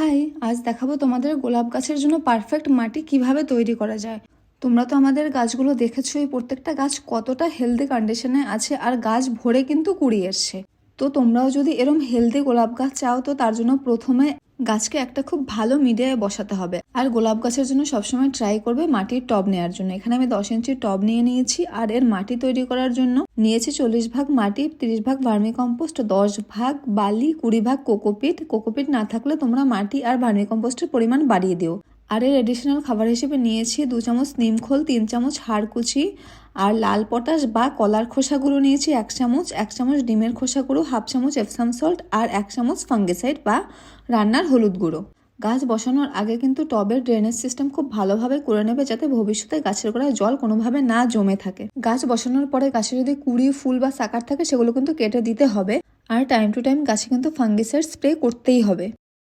High, আজ দেখাবো তোমাদের গোলাপ গাছের জন্য পারফেক্ট মাটি কীভাবে তৈরি করা যায়। তোমরা তো আমাদের গাছগুলো দেখেছ এই প্রত্যেকটা গাছ কতটা হেলদি কন্ডিশনে আছে আর গাছ ভরে কিন্তু কুড়িয়ে এসছে। তো তোমরাও যদি এরম হেলদি গোলাপ গাছ চাও, তো তার জন্য প্রথমে গাছকে একটা খুব ভালো মিডিয়ায় বসাতে হবে। আর গোলাপ গাছের জন্য সবসময় ট্রাই করবে মাটির টব নেওয়ার জন্য। এখানে আমি দশ ইঞ্চির টব নিয়ে নিয়েছি আর এর মাটি তৈরি করার জন্য নিয়েছি চল্লিশ ভাগ মাটি, তিরিশ ভাগ ভার্মি কম্পোস্ট দশ ভাগ বালি, কুড়ি ভাগ কোকোপিট। কোকোপিট না থাকলে তোমরা মাটি আর ভার্মি কম্পোস্টের পরিমাণ বাড়িয়ে দিও। আর এর এডিশনাল খাবার হিসেবে নিয়েছি দু চামচ নিমখোল তিন চামচ হাড়কুচি আর লাল পটাশ বা কলার খোসা গুঁড়ো নিয়েছি এক চামচ এক চামচ ডিমের খোসা গুঁড়ো হাফ চামচ এপসাম সল্ট আর এক চামচ ফাঙ্গিসাইড বা রান্নার হলুদ গুঁড়ো। গাছ বসানোর আগে কিন্তু টবের ড্রেনেজ সিস্টেম খুব ভালোভাবে করে নেবে যাতে ভবিষ্যতে গাছের গোড়ায় জল কোনোভাবে না জমে থাকে। গাছ বসানোর পরে গাছে যদি কুড়ি, ফুল বা সাকার থাকে সেগুলো কিন্তু কেটে দিতে হবে। আর টাইম টু টাইম গাছে কিন্তু ফাঙ্গিসাইড স্প্রে করতেই হবে।